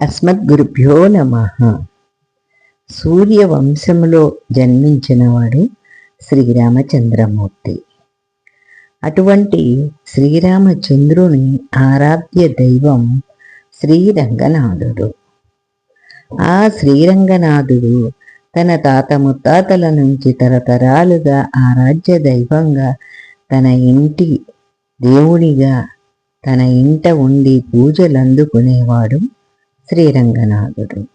అస్మద్గురుభ్యో నమ. సూర్యవంశంలో జన్మించినవాడు శ్రీరామచంద్రమూర్తి. అటువంటి శ్రీరామచంద్రుని ఆరాధ్య దైవం శ్రీరంగనాథుడు. ఆ శ్రీరంగనాథుడు తన తాత ముత్తాతల నుంచి తరతరాలుగా ఆరాధ్య దైవంగా తన ఇంటి దేవుడిగా తన ఇంట ఉండి పూజలు అందుకునేవాడు శ్రీరంగనాథుడు.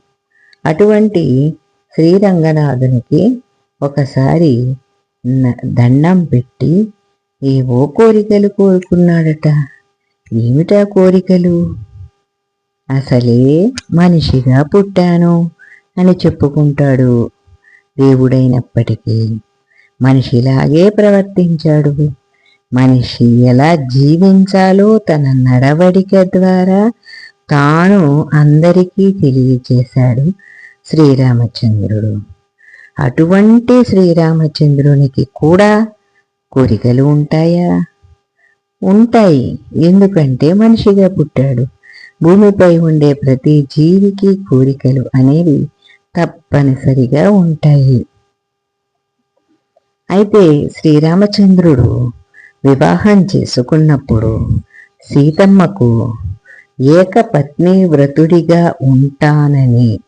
అటువంటి శ్రీరంగనాథునికి ఒకసారి దండం పెట్టి ఏవో కోరికలు కోరుకున్నాడట. ఏమిటా కోరికలు? అసలే మనిషిగా పుట్టాను అని చెప్పుకుంటాడు. దేవుడైనప్పటికీ మనిషిలాగే ప్రవర్తించాడు. మనిషి ఎలా జీవించాలో తన నడవడిక ద్వారా తాను అందరికీ తెలియచేశాడు శ్రీరామచంద్రుడు. అటువంటి శ్రీరామచంద్రునికి కూడా కోరికలు ఉంటాయా? ఉంటాయి. ఎందుకంటే మనిషిగా పుట్టాడు. భూమిపై ఉండే ప్రతి జీవికి కోరికలు అనేవి తప్పనిసరిగా ఉంటాయి. అయితే శ్రీరామచంద్రుడు వివాహం చేసుకున్నప్పుడు సీతమ్మకు ఏకపత్ని వ్రతుడిగా ఉంటానని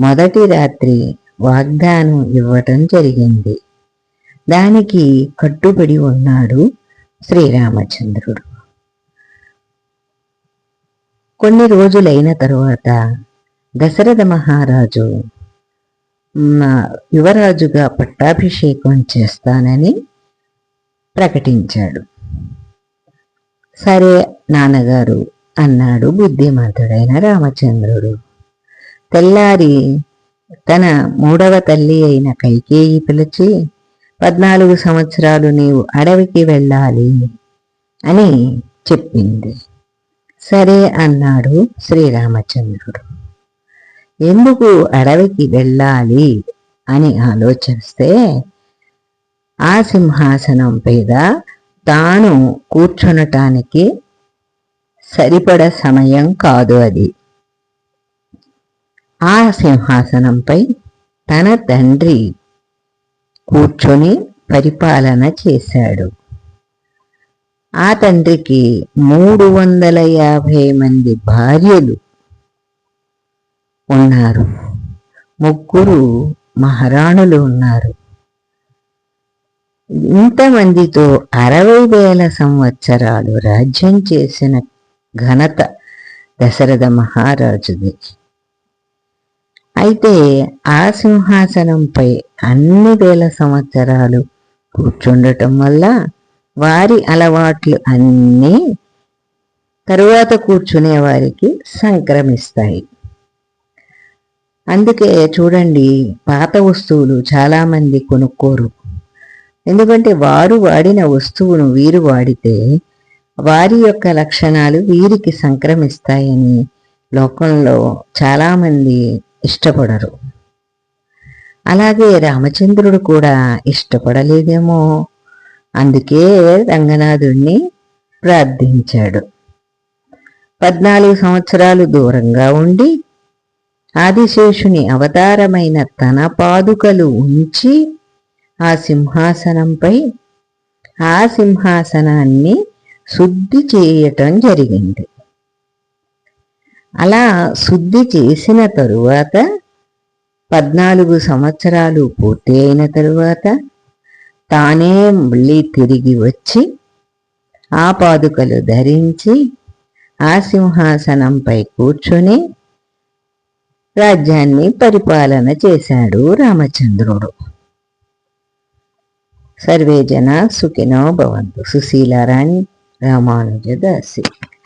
మొదటి రాత్రి వాగ్దానం ఇవ్వటం జరిగింది. దానికి కట్టుబడి ఉన్నాడు శ్రీరామచంద్రుడు. కొన్ని రోజులైన తరువాత దశరథ మహారాజు యువరాజుగా పట్టాభిషేకం చేస్తానని ప్రకటించాడు. సరే నాన్నగారు అన్నాడు బుద్ధిమంతుడైన రామచంద్రుడు. తెల్లారి తన మూడవ తల్లి అయిన కైకేయి పిలిచి పద్నాలుగు సంవత్సరాలు నీవు అడవికి వెళ్ళాలి అని చెప్పింది. సరే అన్నాడు శ్రీరామచంద్రుడు. ఎందుకు అడవికి వెళ్ళాలి అని ఆలోచిస్తే ఆ సింహాసనం మీద తాను కూర్చునటానికి సరిపడ సమయం కాదు అది. ఆ సింహాసనంపై తన తండ్రి కూర్చొని పరిపాలన చేశాడు. ఆ తండ్రికి మూడు వందల యాభై మంది భార్యలు ఉన్నారు. ముగ్గురు మహారాణులు ఉన్నారు. ఇంతమందితో అరవై వేల సంవత్సరాలు రాజ్యం చేసిన ఘనత దశరథ మహారాజుది. అయితే ఆ సింహాసనంపై అన్ని వేల సంవత్సరాలు కూర్చుండటం వల్ల వారి అలవాట్లు అన్నీ తరువాత కూర్చునే వారికి సంక్రమిస్తాయి. అందుకే చూడండి పాత వస్తువులు చాలామంది కొనుక్కోరు. ఎందుకంటే వారు వాడిన వస్తువును వీరు వాడితే వారి యొక్క లక్షణాలు వీరికి సంక్రమిస్తాయని లోకంలో చాలామంది ఇష్టపడరు. అలాగే రామచంద్రుడు కూడా ఇష్టపడలేదేమో. అందుకే రంగనాథుణ్ణి ప్రార్థించాడు. పద్నాలుగు సంవత్సరాలు దూరంగా ఉండి ఆదిశేషుని అవతారమైన తన పాదుకలు ఉంచి ఆ సింహాసనంపై ఆ సింహాసనాన్ని శుద్ధి చేయటం జరిగింది. అలా శుద్ధి చేసిన తరువాత పద్నాలుగు సంవత్సరాలు పూర్తి అయిన తరువాత తానే మళ్ళీ తిరిగి వచ్చి ఆ పాదుకలు ధరించి ఆ సింహాసనంపై కూర్చొని రాజ్యాన్ని పరిపాలన చేశాడు రామచంద్రుడు. సర్వే జన సుఖినో భవంతు. Sushila Rani Emanece de sil.